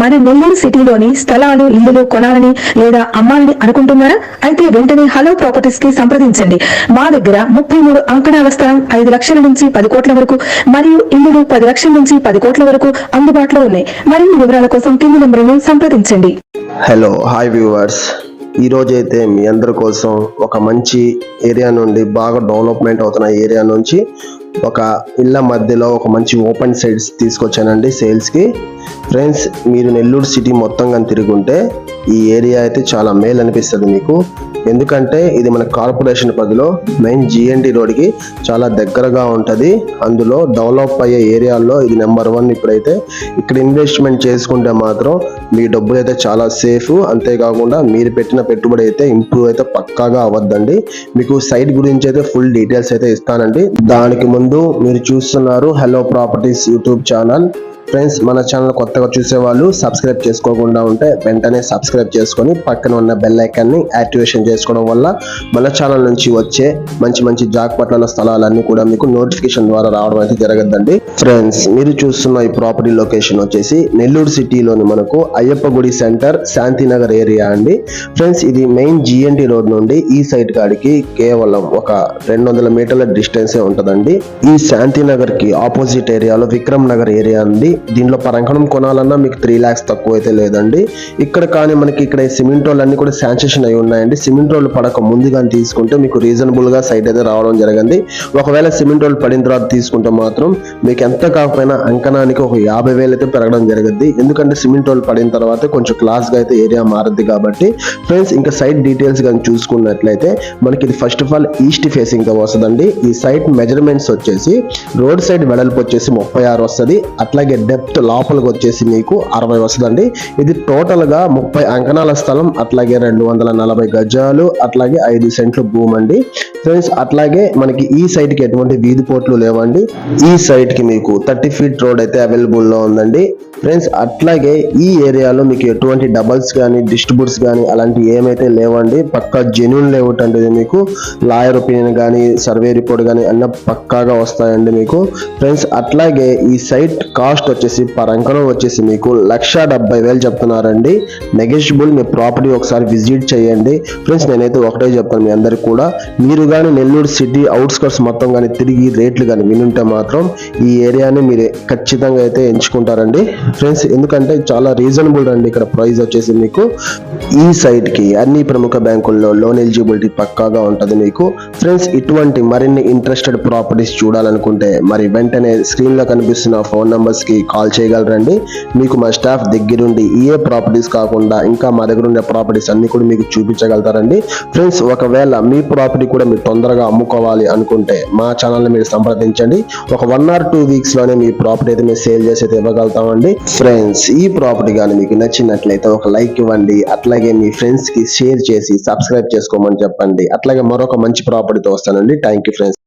మన నెల్లూరు సిటీలోని స్థలాలు ఇల్లులు కొనాలని లేదా అమ్మాలని అనుకుంటున్నారా? అయితే వెంటనే హలో ప్రాపర్టీస్కి సంప్రదించండి. మా దగ్గర ముప్పై మూడు అంకణాల స్థలం ఐదు లక్షల నుంచి పది కోట్ల వరకు మరియు ఇల్లులు పది లక్షల నుంచి పది కోట్ల వరకు అందుబాటులో ఉన్నాయి. మరిన్ని వివరాల కోసం కింది నెంబర్ను సంప్రదించండి. Hello hi viewers. ఈరోజు అయితే మీ అందరి కోసం ఒక మంచి ఏరియా నుండి బాగా డెవలప్మెంట్ అవుతున్న ఏరియా నుంచి ఒక ఇళ్ళ మధ్యలో ఒక మంచి ఓపెన్ సైడ్స్ తీసుకొచ్చానండి సేల్స్కి. ఫ్రెండ్స్ మీరు నెల్లూరు సిటీ మొత్తం కానీ తిరుగుంటే ఈ ఏరియా అయితే చాలా మేలు అనిపిస్తుంది మీకు. ఎందుకంటే ఇది మన కార్పొరేషన్ పరిధిలో మెయిన్ జిఎన్డి రోడ్కి చాలా దగ్గరగా ఉంటుంది. అందులో డెవలప్ అయ్యే ఏరియాల్లో ఇది నెంబర్ వన్ ఇప్పుడైతే. ఇక్కడ ఇన్వెస్ట్మెంట్ చేసుకుంటే మాత్రం మీ డబ్బులు అయితే చాలా సేఫ్. అంతేకాకుండా మీరు పెట్టిన పెట్టుబడి అయితే ఇంప్రూవ్ అయితే పక్కాగా అవ్వద్దండి. మీకు సైట్ గురించి అయితే ఫుల్ డీటెయిల్స్ అయితే ఇస్తానండి. దానికి ముందు మీరు చూస్తున్నారు hello properties YouTube channel. Friends మన ఛానల్ కొత్తగా చూసే వాళ్ళు సబ్స్క్రైబ్ చేసుకోకుండా ఉంటే వెంటనే సబ్స్క్రైబ్ చేసుకొని పక్కన ఉన్న బెల్ ఐకాన్ని యాక్టివేషన్ చేసుకోవడం వల్ల మన ఛానల్ నుంచి వచ్చే మంచి మంచి జాక్పట్ల స్థలాలన్నీ కూడా మీకు నోటిఫికేషన్ ద్వారా రావడం అయితే జరగద్దండి. ఫ్రెండ్స్ మీరు చూస్తున్న ఈ ప్రాపర్టీ లొకేషన్ వచ్చేసి నెల్లూరు సిటీలోని మనకు అయ్యప్ప గుడి సెంటర్ శాంతినగర్ ఏరియా అండి. ఫ్రెండ్స్ ఇది మెయిన్ జిఎన్టీ రోడ్ నుండి ఈ సైడ్ కాడికి కేవలం ఒక రెండు వందల మీటర్ల డిస్టెన్సే ఉంటుందండి. ఈ శాంతినగర్కి ఆపోజిట్ ఏరియాలో విక్రమ్ నగర్ ఏరియా ఉంది. దీనిలో పరంకణం కొనాలన్నా మీకు త్రీ ల్యాక్స్ తక్కువ అయితే లేదండి. ఇక్కడ కానీ మనకి ఇక్కడ సిమెంట్ రోడ్లు అన్ని కూడా శాంక్షన్ అయి ఉన్నాయండి. సిమెంట్ రోడ్లు పడక ముందు కానీ తీసుకుంటే మీకు రీజనబుల్గా సైట్ అయితే రావడం జరిగింది ఒకవేళ సిమెంట్ రోడ్లు పడిన తర్వాత తీసుకుంటే మాత్రం మీకు ఎంత కాకపోయినా అంకణానికి ఒక యాభై వేలు అయితే పెరగడం జరిగింది ఎందుకంటే సిమెంట్ రోడ్లు పడిన తర్వాత కొంచెం క్లాస్గా అయితే ఏరియా మారుద్ది కాబట్టి. ఫ్రెండ్స్ ఇంకా సైట్ డీటెయిల్స్ కానీ చూసుకున్నట్లయితే మనకి ఇది ఫస్ట్ ఆఫ్ ఆల్ ఈస్ట్ ఫేసింగ్గా వస్తుందండి. ఈ సైట్ మెజర్మెంట్స్ వచ్చేసి రోడ్ సైడ్ వెడల్పు వచ్చేసి ముప్పై ఆరు వస్తుంది. అట్లాగే డెప్త్ లోపలికి వచ్చేసి మీకు అరవై వస్తుందండి. ఇది టోటల్గా ముప్పై అంకణాల స్థలం అట్లాగే రెండు వందల నలభై గజాలు అట్లాగే ఐదు సెంట్లు భూమి అండి. ఫ్రెండ్స్ అట్లాగే మనకి ఈ సైట్కి ఎటువంటి వీధి పోట్లు లేవండి. ఈ సైట్కి మీకు థర్టీ ఫీట్ రోడ్ అయితే అవైలబుల్లో ఉందండి. ఫ్రెండ్స్ అట్లాగే ఈ ఏరియాలో మీకు ఎటువంటి డబల్స్ కానీ డిస్ట్రిబ్యూట్స్ కానీ అలాంటి ఏమైతే లేవండి పక్కా జెన్యున్ లేఅవుట్ అంటే మీకు లాయర్ ఒపీనియన్ కానీ సర్వే రిపోర్ట్ కానీ అన్న పక్కాగా వస్తాయండి మీకు. ఫ్రెండ్స్ అట్లాగే ఈ సైట్ కాస్ట్ వచ్చేసి పర్ అంకణం వచ్చేసి మీకు లక్ష డెబ్బై వేలు చెప్తున్నారండి. నెగెషియబుల్ మీ ప్రాపర్టీ ఒకసారి విజిట్ చేయండి. ఫ్రెండ్స్ నేనైతే ఒకటే చెప్తాను మీ అందరికి కూడా. మీరు కానీ నెల్లూరు సిటీ అవుట్స్కట్స్ మొత్తం కానీ తిరిగి రేట్లు కానీ వినుంటే మాత్రం ఈ ఏరియాని మీరు ఖచ్చితంగా అయితే ఎంచుకుంటారండి. ఫ్రెండ్స్ ఎందుకంటే చాలా రీజనబుల్ అండి ఇక్కడ ప్రైస్ వచ్చేసి మీకు. ఈ సైట్కి అన్ని ప్రముఖ బ్యాంకుల్లో లోన్ ఎలిజిబిలిటీ పక్కాగా ఉంటుంది మీకు. ఫ్రెండ్స్ ఇటువంటి మరిన్ని ఇంట్రెస్టెడ్ ప్రాపర్టీస్ చూడాలనుకుంటే మరి వెంటనే స్క్రీన్లో కనిపిస్తున్న ఫోన్ నంబర్స్ కి కాల్ చేయగలరండి. మీకు మా స్టాఫ్ దగ్గరుండి ఏ ప్రాపర్టీస్ కాకుండా ఇంకా మా దగ్గర ఉండే ప్రాపర్టీస్ అన్ని కూడా మీకు చూపించగలుగుతారండి. ఫ్రెండ్స్ ఒకవేళ మీ ప్రాపర్టీ కూడా మీరు తొందరగా అమ్ముకోవాలి అనుకుంటే మా ఛానల్ని మీరు సంప్రదించండి. ఒక వన్ ఆర్ టూ వీక్స్లోనే మీ ప్రాపర్టీ అయితే మేము సేల్ చేసి అయితే ఇవ్వగలుగుతామండి. ఫ్రెండ్స్ ఈ ప్రాపర్టీ కానీ మీకు నచ్చినట్లయితే ఒక లైక్ ఇవ్వండి. అట్లాగే మీ ఫ్రెండ్స్కి షేర్ చేసి సబ్స్క్రైబ్ చేసుకోమని చెప్పండి. అట్లాగే మరొక మంచి ప్రాపర్టీతో వస్తానండి. Thank you friends.